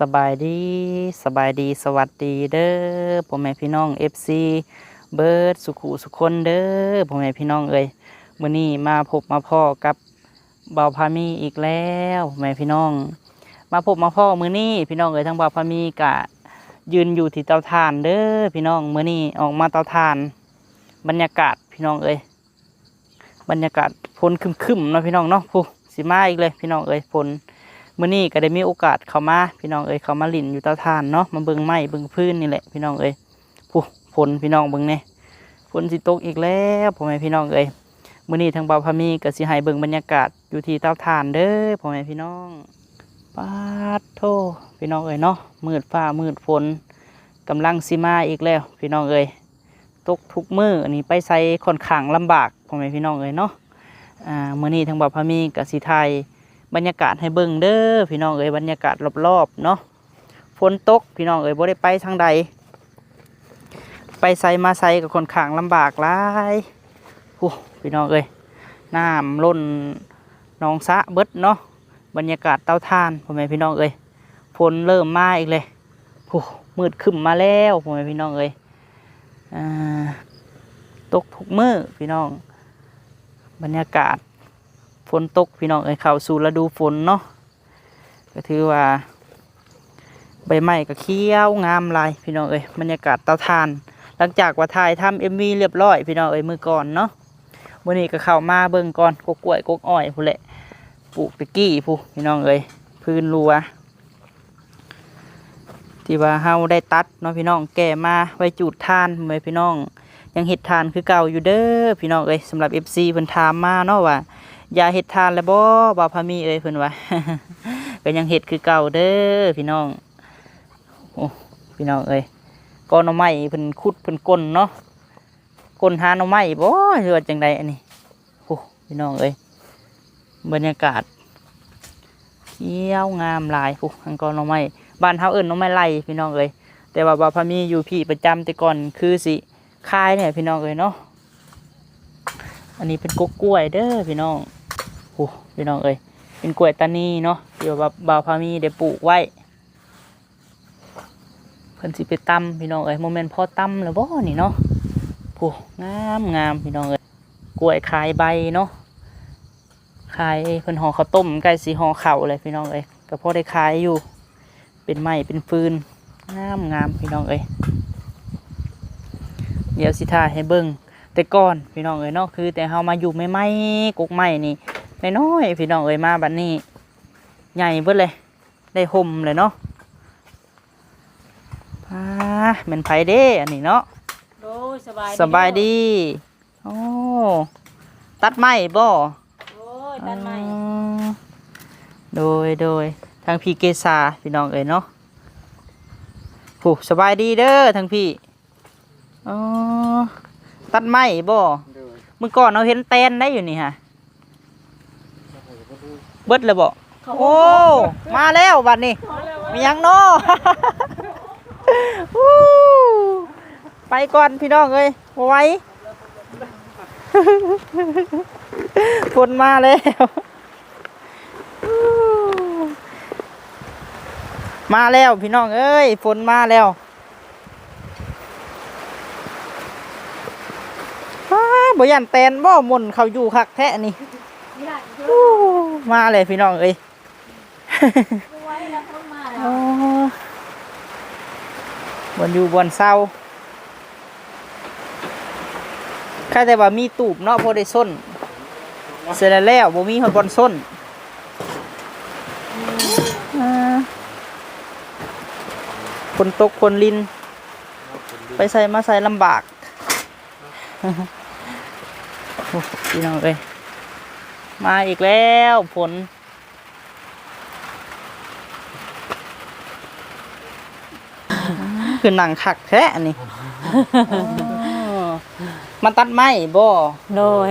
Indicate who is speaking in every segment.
Speaker 1: สบายดีสบายดีสวัสดีเด้อพ่อแม่พี่น้อง FC เบิร์ดสุขุสุคนเด้อพ่อแม่พี่น้องเอ้ยมื้อนี้มาพบมาพ่อกับเบาพามีอีกแล้วพ่อแม่พี่น้อง มาพบมาพ่อมื้อนี้พี่น้องเอ้ยทั้งเบาพามีกะยืนอยู่ที่เตาถ่านเด้อพี่น้องมื้อนี้ออกมาเตาถ่าน บรรยากาศพี่น้องเอ้ยบรรยากาศฝนคึมๆเนาะพี่น้องเนาะผู้สิมาอีกเลยพี่น้องเอ้ยฝน มื่อนี้ก็ได้มีโอกาสเข้ามาพี่น้องเอ้ยเข้ามาลินอยู่เตาถ่านเนาะมาเบิ่งไม้เบิ่งพื้นนี่แหละพี่น้องเอ้ยผู้ฝนพี่น้องเบิ่งเนี่ยฝนสิตกอีกแล้วพ่อแม่พี่น้องเอ้ยมื่อนี้ทางเบาพามีก็สิให้เบิ่งบรรยากาศอยู่ที่เตาถ่านเด้อพ่อแม่พี่น้องปาดโทพี่น้องเอ้ยเนาะมืดฟ้ามืดฝนกำลังสิมาอีกแล้ว พี่น้องเอ้ยตกทุกมืออันนี้ไปใส่ค่อนข้างลำบากพ่อแม่พี่น้องเอ้ยเนาะอ่ามื่อนี้ทางเบาพามีก็สิไทย บรรยากาศให้เบิ่งเด้อพี่น้องเอ้ยบรรยากาศรอบๆเนาะฝนตกพี่น้องเอ้ยบ่ได้ไปทางใด ไปไซมาไซกับคนขางลำบากหลายโอ้พี่น้องเอ้ยน้ำล้นหนองสะเบิดเนาะบรรยากาศเตาถ่านพ่อแม่พี่น้องเอ้ยฝนเริ่มมาอีกเลยโอ้มืดขึ้นมาแล้วพ่อแม่พี่น้องเอ้ยอ่าตกทุกมือพี่น้อง บรรยากาศ นตกพี่น้องเอ้ยเข้าสู่ฤดูฝนเนาะก็ถือว่า ใบไม้ก็เขียวงามลายพี่น้องเอ้ยบรรยากาศเตาถ่าน หลังจากว่าถ่ายทำเอ็มวีเรียบร้อยพี่น้องเอ้ยมือก่อนเนาะวันนี้ก็เข้ามาเบิ่งก่อนกกล้วยกกอ้อยพูนแหละปลูกตะกี้พูพี่น้องเอ้ยพื้นรัวที่ว่าเฮาได้ตัดเนาะพี่น้องแก่มาไว้จูดทานไว้พี่น้อง ยังเห็ดทานคือเก่าอยู่เด้อพี่น้องเอ้ยสำหรับ FC เพิ่นถามมาเนาะว่า ยาเห็ดทานแล้วบ่บ่าวพามีเอ้ยเพิ่นว่าก็ยังเห็ดคือเก่าเด้อพี่น้องโอ้พี่น้องเอ้ยก้อนหน่อไม้เพิ่นขุดเพิ่นก้นเนาะก้นหาหน่อไม้บ่หรือว่าจังใดอันนี้โอ้พี่น้องเอ้ยบรรยากาศเขียวงามหลายโอ้ทางก้อนหน่อไม้บ้านเฮาเอิ้นหน่อไม้ไล่พี่น้องเอ้ยแต่ว่าบ่าวพามีอยู่พี่ประจำแต่ก่อนคือสิคายเนี่ยพี่น้องเอ้ยเนาะอันนี้เป็นกกกล้วยเด้อพี่น้อง พี่น้องเอ้ยเป็นกล้วยตานีเนาะเดี๋ยวบาวพามีได้ปลูกไว้เพิ่นสิไปตำพี่น้องเอ้ยโมเมนต์พอตำแล้วบ่นี่เนาะโอ้งามงามพี่น้องเอ้ยกล้วยขายใบเนาะขายเพิ่นห่อข้าวต้มใกล้สีห่อข้าวเลยพี่น้องเอ้ยก็พอได้ขายอยู่ เป็นไม้เป็นฟืนงามงามพี่น้องเอ้ยเดี๋ยวสิทาให้เบิ่งแต่ก่อนพี่น้องเอ้ยเนาะคือแต่เฮามาอยู่ไม่ไม่กกไม้นี่ น้อยๆพี่น้องเอ้ยมาบัดนี้ ใหญ่เบิดเลย ได้ห่มเลยเนาะอ่าแมันไผเด้อันนี้เนาะ
Speaker 2: โอ้ยสบาย
Speaker 1: สบายดีโอ้ตัดไม้บ่
Speaker 2: โอ้ยตัดไม้
Speaker 1: อ๋อโดยโดยทางพี่เกษาพี่น้องเอ้ยเนาะผู้สบายดีเด้อทางพี่อ๋อตัดไม้บ่เมื่อก่อนเราเห็นแตนได้อยู่นี่ฮะ เบิดเลยบอกโอ้มาแล้วบัดนี้มีหยังเนาะฮู้ไปก่อนพี่น้องเอ้ยบ่ไหว้ฝนมาแล้วฮู้มาแล้วพี่น้องเอ้ยฝนมาแล้วอ้าบ่ยันแตนบ่หมนเขาอยู่คักแท้นี่
Speaker 2: นี่ล่ะ
Speaker 1: อู้มาเลยพี่น้องเอ้ย
Speaker 2: ไว้แล้วพ้นมาแล้
Speaker 1: อ๋
Speaker 2: ว
Speaker 1: อบนอยู่บนเศร้าแค่แต่ว่ามีตูบเนาะพอได้ส้น เสร็จแล้วแล้วบ่มีหอดบนส้นอ่าคนตกคนลิน ไปใส่มาใส่ลำบากโอ้พี่น้องเอ้ย มาอีกแล้วฝนคือหนังขักแท้อันนี้มันตัดไม้บ่
Speaker 2: โดย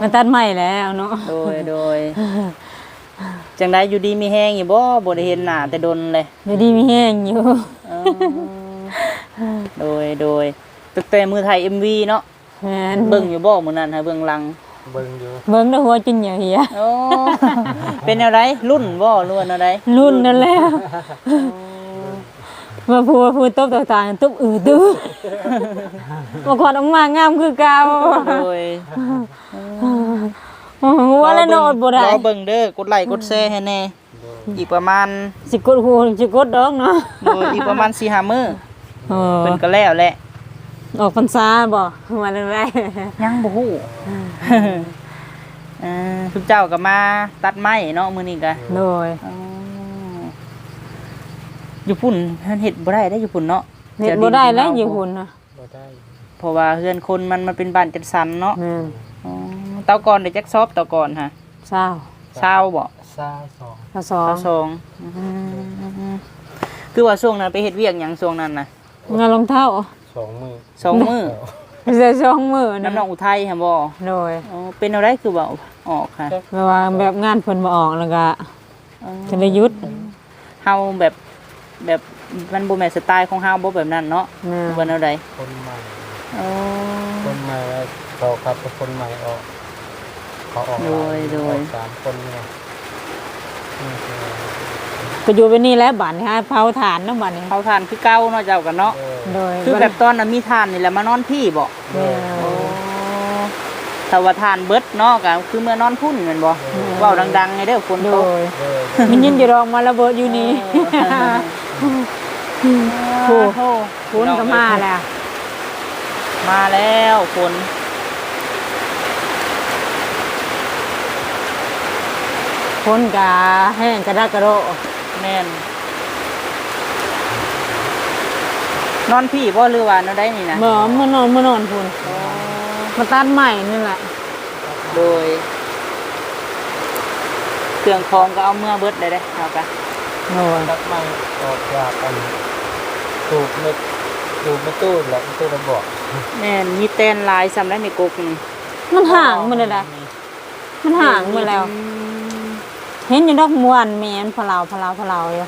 Speaker 2: มันตัดใหม่แล้วเนาะ
Speaker 1: โดยโดยจังได้อยู่ดีมีแห้งอยู่บ่บ่ได้เห็นหน้าแต่ดนเลย
Speaker 2: อยู่ดีมีแห้งอยู่
Speaker 1: อ๋อโดยโดยตึกแต่มือไทย MV เนาะ
Speaker 2: แม่น
Speaker 1: เบิ่งอยู่บ่มื้อนั้นฮะเบิ่งหลัง
Speaker 3: เบิ่งอยู่
Speaker 2: เบิ่งเด้อหัวจินเหี่ยวเหี่ย
Speaker 1: โอ้เป็นอะไรรุ่นบ่รุ่นอะไร
Speaker 2: รุ่นนั่นแหละมาพูดพูดตบต่างๆตุบอือตื้อมาขอดออกมางามคือเก่า
Speaker 1: โดย
Speaker 2: หัวแล้วโนดบ่ได้
Speaker 1: รอเบิ่งเด้อกดไลค์กดแชร์ให้แน่อีกประมาณ
Speaker 2: สิกดหูสิกดดอกเนาะ
Speaker 1: โดยอีกประมาณ4-5มื้อ
Speaker 2: เออ
Speaker 1: เพิ่นก็แล้วแหละ
Speaker 2: ออกพรรษาบ่มาแรก
Speaker 1: ยังบ่ฮู้เออทุกเจ้าก็มาตัดไม้เนาะมื้อนี้ก็
Speaker 2: ๆโดย
Speaker 1: อ๋ออยู่พุ่นเฮ็ดบ่ได้ได้อยู่พุ่นเนาะ
Speaker 2: เฮ็ดบ่ได้แล้วอยู่หุ่นน่ะ
Speaker 3: บ่ได้
Speaker 1: เพราะว่าเฮือนคนมันมันเป็นบ้านจัดสรรเนาะ
Speaker 2: แม่น
Speaker 1: อ๋อเตาก่อนได้จักซอบเตาก่อนฮะ
Speaker 2: เศร้า
Speaker 1: เช้าบ่
Speaker 3: ซาสอง
Speaker 2: ข้อสอ
Speaker 1: เตางสองอืมคือว่าช่วงนั้นไปเฮ็ดเวียกหยังช่วงนั้นน่ะ
Speaker 2: งานรองเท้า
Speaker 3: สองมือ
Speaker 1: สองมื้อ
Speaker 2: ใส่สองมือนะ
Speaker 1: น้ำน้องอุทัยหั่นบ่
Speaker 2: โดย
Speaker 1: อ๋อเป็นอะไรคือว่าออกค่ะ
Speaker 2: แบบว่าแบบงานเพิ่นบ่ออกแล้วก็
Speaker 1: อ๋อ
Speaker 2: จะได้หยุด
Speaker 1: เฮาแบบแบบมันบ่แม่นสไตล์ของเฮาบ่แบบนั้นเนาะ
Speaker 2: แม่
Speaker 1: ว่าแนวใด
Speaker 3: คนใหม่
Speaker 1: อ๋อ
Speaker 3: คนใหม่แล้วเขาครับเป็นคนใหม่ออกเขาออก
Speaker 1: โดยโดย
Speaker 3: ออกสามคนเนี่ยนี่คือ
Speaker 2: ก็อยู่ไปนี่แหล้วบัดนี้ฮะเผาถ่านเนาะบัดนี้
Speaker 1: เฮาทานคือเก่าเนาะเจ้ากันเนาะ
Speaker 3: เออ
Speaker 2: โดย
Speaker 1: คือแบบตอนนั้นมีทานนี่แหละมานอนพี่บ่
Speaker 2: แม่
Speaker 1: ถ้าว่าทานเบิดเนาะก็คือเมื่อนอนพุ่นแม่นบ่เว้าดังๆไงเด้อฝน
Speaker 2: โด
Speaker 1: ตก
Speaker 2: ย
Speaker 3: เออ
Speaker 2: มันยินอยู่ดอกมาระเบิดอยู่นี่
Speaker 1: โอ้โห
Speaker 2: คุณก็มาแล้ว
Speaker 1: มาแล้วฝน
Speaker 2: คนกะแห้งกระดักกระโดด
Speaker 1: แม่น นอนพี่บ่หรือว่าแนวใดนี่นะ
Speaker 2: เมื่อเมื่อนอนเมื่อนอนพุ่นมาตัดใหม่นี่แหละ
Speaker 1: โดยเครื่องของก็เอาเมื่อเบิดได้เด้เอากะ
Speaker 2: โดย
Speaker 3: ตัดไม้ออกจากกันตูบเม็ดตูบไม่ตู้แหละไม่ตู้ระบอก
Speaker 1: แม่นมีแตนลายซ้ำได้ในกกนี่
Speaker 2: มันห่างมันเลยได้มันห่างมาแล้ว เห็นอยู่ดอกมวนแม่นพะลาวพะลาวพะลาวอยู่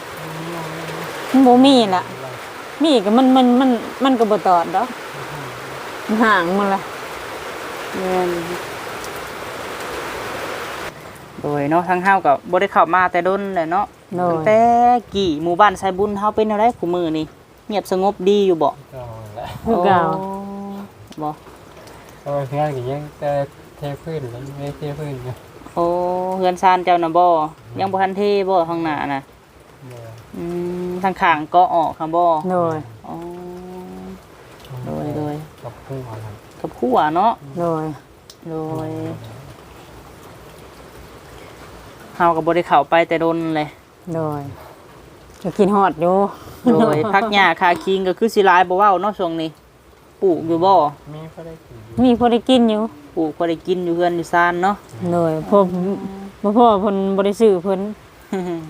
Speaker 2: มันบ่มีละมีก็มันมันมันมันก็บ่ตอดดอกมันห่างมาละ
Speaker 1: แม่นโดยเนาะทางเฮาก็บ่ได้เข้ามาแต่ดนแหละเนาะ
Speaker 2: โด
Speaker 1: ตั้ง
Speaker 2: ย
Speaker 1: แต่กี่หมู่บ้านไซบุญเฮาเป็นอะไรคู่มือนี่เงียบสงบดีอยู่บ่
Speaker 3: ก็แหละ
Speaker 2: คือเก่า
Speaker 1: บ่
Speaker 3: ก็งานก็ยังแต่เทพื้นแล้วไม่เทพื้นนะ
Speaker 1: โอ้เฮือนซานเจ้าน่ะบ่ยังบ่ทันเทบ่ข้างหน้าน่ะ
Speaker 3: เออ
Speaker 1: อืมทางข้างก็ออกค่ะบ่
Speaker 2: โดย
Speaker 1: อ๋อโดยโดย
Speaker 3: กับพุ่งเอาครับ
Speaker 1: กับคู่อะเนาะ
Speaker 2: โดย
Speaker 1: โดยเฮาก็บ่ได้เข้าไปแต่ดนเลย
Speaker 2: โดยจะกินฮอดอยู่
Speaker 1: โดยพักหญ้าคาคิงก็คือสิหลายบ่เว้าเนาะช่วงนี้ ปลูกอยู่บ่
Speaker 3: มีก็ได้กิน
Speaker 2: มีพอได้กินอยู่
Speaker 1: ปลูกพอได้กินอยู่เฮือนอยู่ซานเนาะ
Speaker 2: โดยพ่อบ่พ่อเพิ่นบ่ได้ซื้อเพิ่น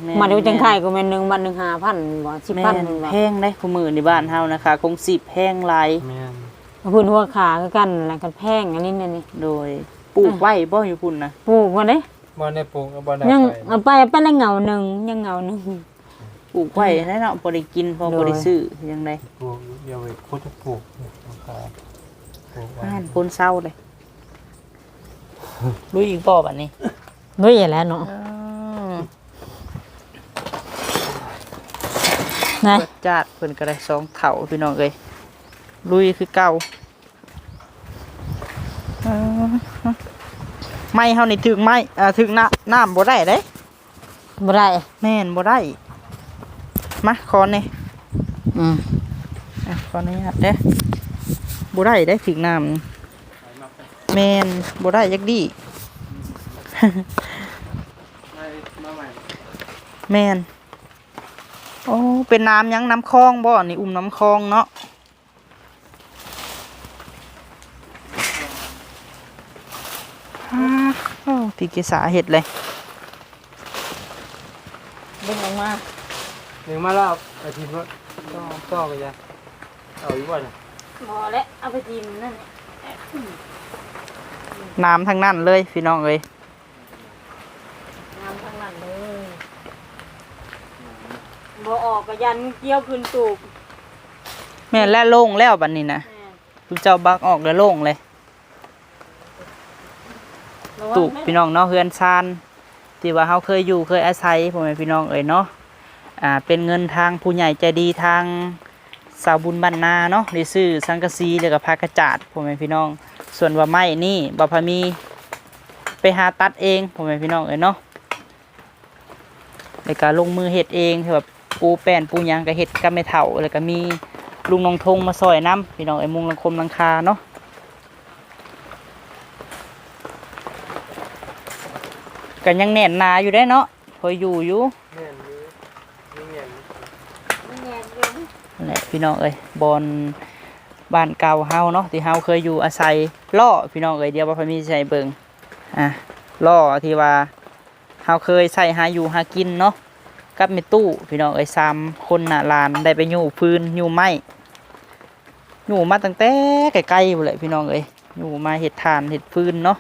Speaker 1: แม่น
Speaker 2: มาดูจังไข่ก็แม่นหนึงบัดหนึง5,000บ่
Speaker 1: แม่
Speaker 2: 10,000
Speaker 1: น
Speaker 2: บ่
Speaker 1: แพงได้คู่มือในบ้านเฮานะคะ คงสิบแพงหลาย
Speaker 3: แม่น
Speaker 2: เพิ่นหัวขาคือกันแล้วกันแพงอันนี้นี่นี่
Speaker 1: โดยปลูกไว้บ่อยู่พุ่นนะ
Speaker 2: ปลูกมาเด้
Speaker 3: บ่ได้ปลูกก็บ่ได้
Speaker 2: ยัง
Speaker 3: ไป
Speaker 2: เอาไปไปละเหงาหนึงยังเหงาหนึง
Speaker 1: ปลูกไว้แล้วเนาะบ่ได้กินพอ
Speaker 2: โดย
Speaker 1: บ่ได้ซื้อจังได
Speaker 3: ปลูกเดี๋ยวไปคุดจะปลูกนะ ครับปลูกไว้
Speaker 1: อ่านคนเศร้าเลยรู้อีกบ่บัดนี้
Speaker 2: ด้วยแหล้วเนาะนะ
Speaker 1: เปิดจาดเพิ่นก็ได้สองเถ่าพี่น้องเอ้ยลุยคือเก่าเออไม้เฮานี่ถึงไม้อ่าถึงน้ำน้ำบ่ได้เด้
Speaker 2: บ่ได้
Speaker 1: แม่นบ่ได้ มาขอนี่
Speaker 2: อืม
Speaker 1: อะขออนุญาตเด้อ บ่ได้ได้ถึงน้ำแม่นบ่ได้ยักดีแม่นโอ้เป็นน้ำหยังน้ำคลองบ่นี่อุ้มน้ำคลองเนาะอ่าโอ้พี่กิสาเห็ดเลย
Speaker 2: ดึงออกมา
Speaker 3: หนึ่งมาแล้วอาทิตย์ว่าก็ก็ไปจ้ะเอาอยู่บ่เนี่ย
Speaker 2: พอแล้วเอาไปกินนั่น
Speaker 1: น้ำทั้งนั้นเลยพี่น้องเอ้ย
Speaker 2: น้ำทั้งนั้นเลยบ่ออกก็ยันเกี่ยวขึ้นตูบ
Speaker 1: แม่นแล้วโล่งแล้วบัดนี้นะ
Speaker 2: แม่
Speaker 1: คุณเจ้าบักออกแล้วโล่งเลยตูบพี่น้องเนาะเฮือนซานที่ว่าเฮาเคยอยู่เคยอาศัยพ่อแม่พี่น้องเอ้ยเนาะอ่าเป็นเงินทางผู้ใหญ่ใจดีทาง สาวบุญบรรณาเนาะได้ซื้อสังกะสีแล้วก็ผ้ากระจาดพ่อแม่พี่น้อง ส่วนว่าไม้นี่บ่พามีไปหาตัดเองพ่อแม่พี่น้องเอ้ยเนาะในการลงมือเฮ็ดเองแบบปูแป้นปูยังก็เฮ็ดกับแม่เฒ่าแล้วก็มีลุงนองทงมาซอยน้ำพี่น้องไอ้มุงลังคมลังคาเนาะกันยังแน่นนาอยู่ได้เนาะพออยู่อยู่
Speaker 3: แม่นนี้นี่แม่น
Speaker 1: นั่นแหละพี่น้องเอ้ยบอนบ้านเก่าเฮาเนาะที่เฮาเคยอยู่อาศัยล่อพี่น้องเอ้ยเดียวว่าพอมีใส่เบิงอะล่อที่ว่าเฮาเคยใส่หาอยู่หากินเนาะกับเมตู้พี่น้องเอ้ยสามคนน่ะลานได้ไปอยู่พื้นอยู่ไม้อยู่มาตั้งแต่ไกลๆพุ่นแหละพี่น้องเอ้ยอยู่มาเห็ดทานเห็ดพื้นเนาะ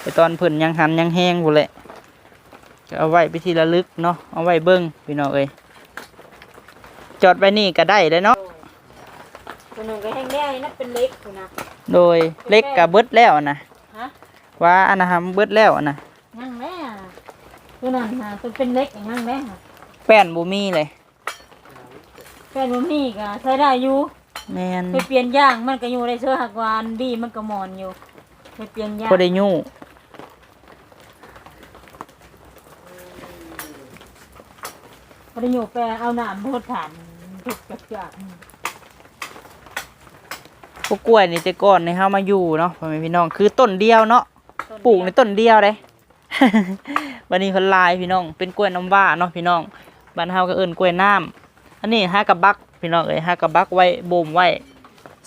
Speaker 1: แต่ตอนเพิ่นยังหันยังแห้งพุ่นแหละก็เอาไว้ไปที่ระลึกเนาะเอาไว้เบิ้งพี่น้องเอ้ย จอดไว้นี่ก็ได้เลยเนาะ
Speaker 2: ตัวหนึงก็แห้งแน่นั่นเป็นเล็กอยู่นะ
Speaker 1: โดยเล็กกับเบิดแล้วนะ
Speaker 2: ฮะ
Speaker 1: ว่าอันนะฮะเบิดแล้วนะ
Speaker 2: ยังแม่ตัวนั้นน่ะตัวเป็นเล็กอย่างนั้นแม่
Speaker 1: แป้นบูมี่เลย
Speaker 2: แฟนบ่มีก็ใช้ได้อยู่
Speaker 1: แมน
Speaker 2: ไปเปลี่ยนย่างมันก็อยู่ได้เชื่อหักวานบีมันก็หมอนอยู่ไปเปลี่ยนย่าง
Speaker 1: พอได้ยู่
Speaker 2: บ่ได้อยู่แปลเอาน้ำพดฐานทุกจักจัก
Speaker 1: พวกกล้วยนี่แต่ก่อนในเฮามาอยู่เนาะพ่อแม่พี่น้องคือต้นเดียวเนาะปลูกในต้นเดียวเลย วันนี้คนหลายพี่น้อง เป็นกล้วยน้ำว้าเนาะพี่น้องบ้านเฮาก็เอิ้นกล้วยน้ำอันนี้ห้ากระบักพี่น้องเอ้ยห้ากระบักไว้บ่มไว้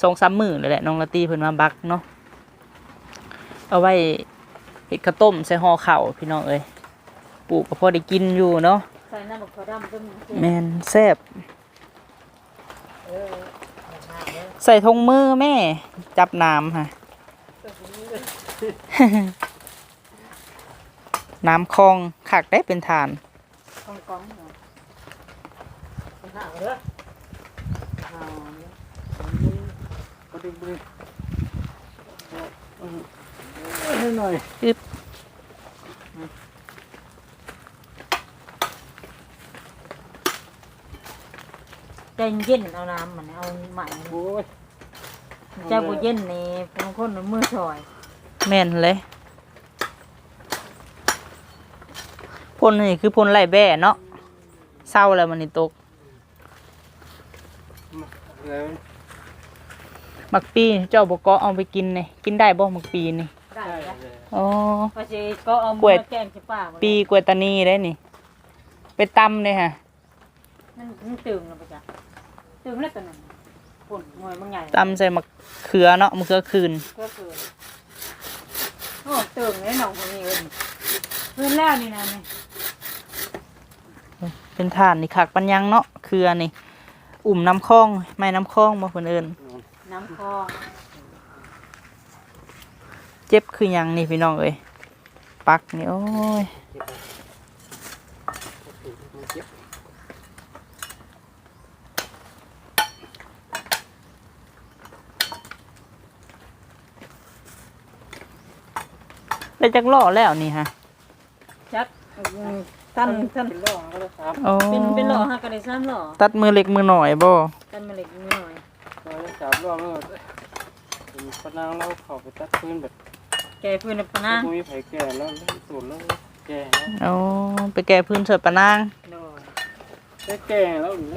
Speaker 1: สองสามมื้อเลยแหละน้องละตีเพิ่นมาบักเนาะเอาไว้เฮ็ดข้าวต้มใส่ห่อข้าวพี่น้องเอ้ยปลูกก็พอได้กินอยู่เนาะ
Speaker 2: ใส่น้ำบักถั่วดำต้ม
Speaker 1: แม่นแซ่บใส่ทงมือแม่ จับน้ำค่ะ น้ำคลองขักได้เป็นฐาน
Speaker 2: กองกองเหรอ
Speaker 3: หาเด้อหาก็ดึงไปให้หน่อย
Speaker 2: ใจเย็นเอาน้ำมันเอาใหม่
Speaker 3: โอ้ย
Speaker 2: เจ้าบ่เย็นนี่บางคนมันมือซอย
Speaker 1: แม่นเลยพ่นนี่คือพ่นไล่แบ่เนาะเศร้าแล้วมันนี่ตก
Speaker 3: แล้ว
Speaker 1: มักปีเจ้าบกเกาะเอาไปกินนี่กินได้บ่มักปีนี่
Speaker 2: ได้
Speaker 3: ใช่
Speaker 2: แล้ว
Speaker 3: เลย
Speaker 1: อ๋อ
Speaker 2: พอสิก็เอา
Speaker 1: กล้วย
Speaker 2: มาแกงสิป้าบ่ได้
Speaker 1: ปีกวยตานีได้นี่ ไปตำเลยฮะ
Speaker 2: มันมันตึงแล้วปะจ๊ะ ตึงแล้วตัวนั้นปุ่นหน่วยบางใหญ่
Speaker 1: ตำใส่มะเขือเนาะมะเขือคืน
Speaker 2: ก็คือโอ้ตึงเลยหนองคนนี้เอิ้นเพิ่นแล้วนี่นะนี่
Speaker 1: เป็นฐานนี่คักปัญญังเนาะเขือนี่ อุ่มน้ำคลองไม่น้ำคลองบ่เพิ่นเอิ้น
Speaker 2: น้ำคอ
Speaker 1: เจ็บคือหยังนี่พี่น้องเอ้ยปักนี่โอ้ย
Speaker 3: เได้
Speaker 1: จักล่อแล้วนี่ฮะ
Speaker 2: จักตันตัน
Speaker 3: เป็นร่องก็ได้ครับ
Speaker 1: โอ้
Speaker 2: เป็นเป็นหล่อฮะก็ได้ซ้ำหล่อ
Speaker 1: ตัดมือเล็กมือหน่อยบ่
Speaker 2: ตันมาเล็กนิดหน่อย
Speaker 3: ก็ได้สามรอบแล้วเป็นพนังเราเข้าไปตัดพื้นแบบ
Speaker 2: แกพื้นน่ะปะนะ
Speaker 3: คุยไผแก่แล้วสูตรแล้วแก่แล้ว
Speaker 1: โอ้ไปแก้พื้นเสิร์ฟปะนาง
Speaker 2: โดย
Speaker 3: ได้แก่แล้วหรือ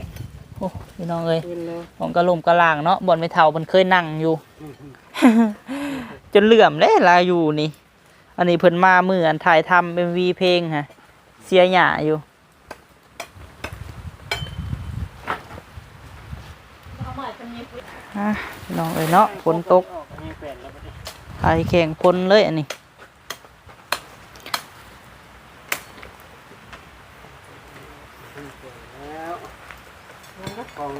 Speaker 1: โอ้พี่น้องเอ้ย
Speaker 3: เป็นแล้ว
Speaker 1: ของกระลมกระลางเนาะบ่อนไม่เท่ามันเคยนั่งอยู่ จนเหลื่อมเลยลาอยู่นี่ อันนี้เพิ่นมามืออันถ่ายทำเป็นวีเพลงฮะ เสียหยาอยู่
Speaker 2: อะ
Speaker 1: น้องเอ้ยเนาะฝนตก
Speaker 3: ออแผ่นแล้วบัดนี้
Speaker 1: ถ่ายแข่งพลเลยอันนี้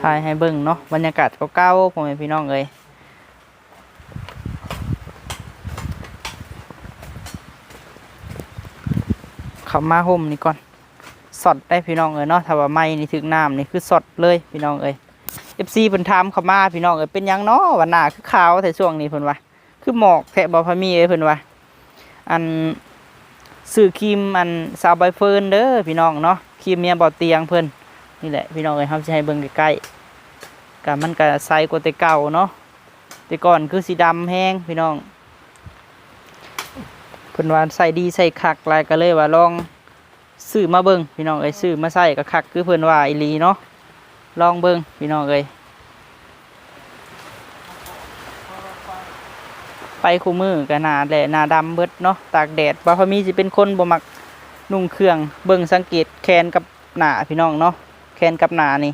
Speaker 1: ถ่ายให้เบิ่งเนาะบรรยากาศเก่าๆผมเป็นพี่น้องเอ้ย เข้ามาห่มนี่ก่อนสอดได้พี่น้องเอ้ยเนาะถ้าว่าไม่นี่ถึงน้ำนี่คือสอดเลยพี่น้องเอ้ย FC เพิ่นถามเข้ามาพี่น้องเอ้ยเป็นยังเนาะว่าหน้าคือขาวแต่ช่วงนี้เพิ่นว่า คือหมอกแทะบ่พมีเอ้ยเพิ่นว่า อันซื้อครีมอันสาวใบเฟิร์นเด้อพี่น้องเนาะครีมเมียบ่เตียงเพิ่นนี่แหละพี่น้องเอ้ยเฮาสิให้เบิ่งใกล้ๆก็มันก็ใสกว่าแต่เก่าเนาะแต่ก่อนคือสีดำแห้งพี่น้อง เพิ่นว่าใส่ดีใส่คักลายก็เลยว่าลองซื้อมาเบิ่งพี่น้องเอ้ยซื้อมาใส่ก็คักคือเพิ่นว่าอีหลีเนาะลองเบิ่งพี่น้องเอ้ยไปคู่มือก็หนาแหละหนาดำเบิดเนาะตากแดดบ่พอมีสิเป็นคนบ่มักนุ่งเครื่องเบิ่งสังเกตแขนกับหน้าพี่น้องเนาะแขนกับหน้านี่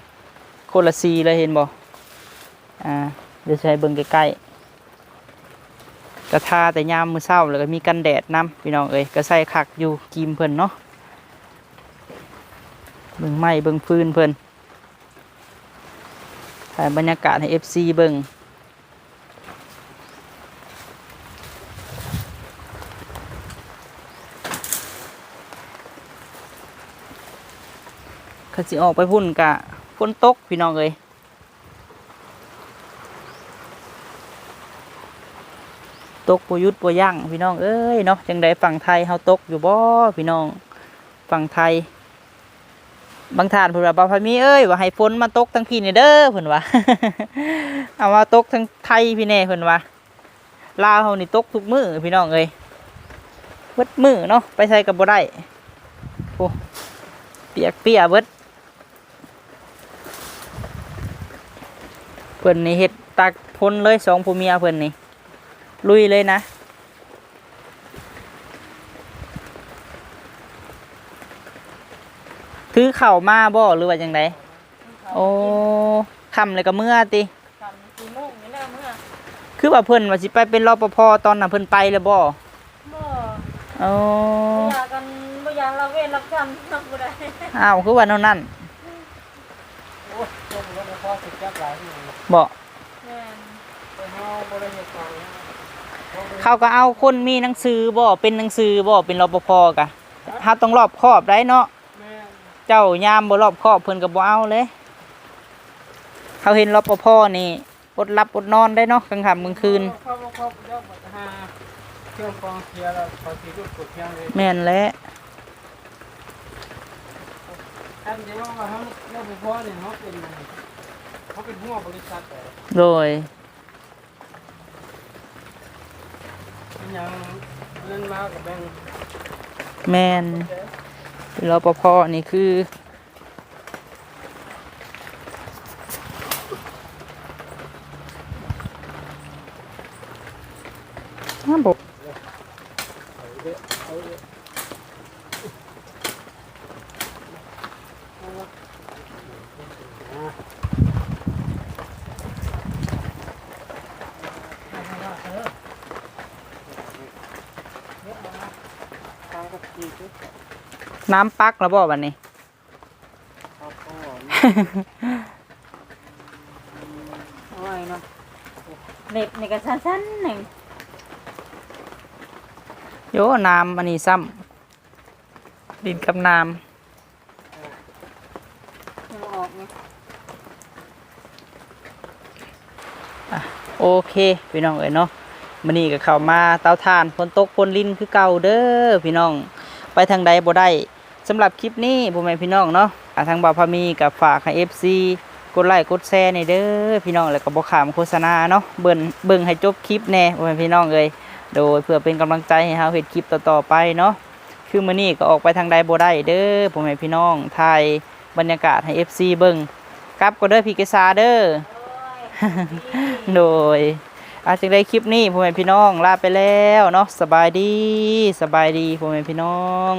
Speaker 1: คนละสีเลยเห็นบ่อ่าเดี๋ยวใช้เบิ่งใกล้ๆ กระทาแต่ยามมือเช้าแล้วก็มีกันแดดนํพี่น้องเอ้ยก็ใส่คักอยู่ครีมเพิ่นเนาะเบิ่งไม้เบิ่งฟืนเพิ่นถ่ายบรรยากาศให้ FC เบิ่งขสิออกไปพุ่นกะฝนตกพี่น้องเอ้ย ตกปยุดปยั่งพี่น้องเอ้ยเนาะจังใดฝั่งไทยเฮาตกอยู่บ่พี่น้องฝั่งไทย บางท่านเพิ่นว่าบ่พามีเอ้ยว่าให้ฝนมาตกทั้งพี่นี่เด้อเพิ่นว่าเอามาตกทั้งไทยพี่แน่เพิ่นว่าลาวเฮานี่ตกทุกมื้อพี่น้องเอ้ยเบิดมื้อเนาะไปใส่ก็บ่ได้โอ้เปียกเปียเบิดเพิ่นนี่เฮ็ดตักพ้นเลยสองผัวเมียเพิ่นนี่ ลุยเลยนะ ถือเข่าวมาบ่หรือว่าจังไดโอ้คำเลยก็เมื่อติ
Speaker 2: สามสี่โมงนี่แหละเมื่อ
Speaker 1: คือว่าเพิ่นว่าสิไปเป็นรปภตอนน่ะเพิ่นไปแล้วบ่
Speaker 2: เมื่อ
Speaker 1: โอ้
Speaker 2: บ่อยากกันบ่อยากเราเว้นรับจำนักบ่ได้
Speaker 1: อ้าวคือว่าแนวนั้น
Speaker 3: โอ้ยจมแล้วพอสิจักหลายที่
Speaker 1: บ่
Speaker 2: แม่น
Speaker 3: ไปเฮาบ่ได้เฮ็ดฟังนะ
Speaker 1: เขาก็เอาคนมีหนังสือบ่เป็นหนังสือบ่เป็นรปภกะเฮาต้องรอบคอบได้เนาะเจ้ายามบ่รอบคอบเพิ่นก็บ่เอาเลยเขาเห็นรปภนี่อดหลับอดนอนได้เนาะกลางค่ำกลางคืน
Speaker 3: เขาบ่ครบเดี๋ยวบ่หาเครื่องกองเสียแล้วเขาสิหยุดกดเพียงเลย
Speaker 1: แม่นแหละ
Speaker 3: อันเดียวว่าเขารปพอเนี่เขาเป็นเขาเป็นหัวบริษัท
Speaker 1: โดย
Speaker 3: เป็นอ ย่างเงินมากับแบงค์
Speaker 1: แม่นรปภนี่คือน้าวบ่
Speaker 3: ทางกับทีก็
Speaker 1: น้ำปักแล้วบ่บัดนี้
Speaker 3: เขาพ่อโอ้ยเนาะ
Speaker 2: เล็บนี่ก็สั้นๆหนึ่ง
Speaker 1: โยน้ำอันนี้ซ้ำดินกับน้
Speaker 2: ยังออกนี่ำ
Speaker 1: โอเคพี่น้องเอ้ยเนาะมื้อนี้ก็เข้ามาเตาถ่านฝนตกฝนลินคือเก่าเด้อพี่น้อง ไปทางใดบ่ได้ สำหรับคลิปนี้พ่อแม่พี่น้องเนาะทางบ่าวพามีกับฝากให้ FC กดไลค์กดแชร์ในเด้อพี่น้องแล้วก็บ่ขามโฆษณาเนาะเบิ่งเบิ่งให้จบคลิปแน่พ่อแม่พี่น้องเอ้ยโดยเพื่อเป็นกำลังใจให้เฮาเฮ็ดคลิปต่อๆไปเนาะคือมื้อนี้ก็ออกไปทางใดบ่ได้เด้อพ่อแม่พี่น้องถ่ายบรรยากาศให้ FC เบิ่งกลับก็เด้อพี่กษาเด้อโดยอาจจะได้คลิปนี้พ่อแม่พี่น้องลาไปแล้วเนาะสบายดีสบายดีพ่อแม่พี่น้อง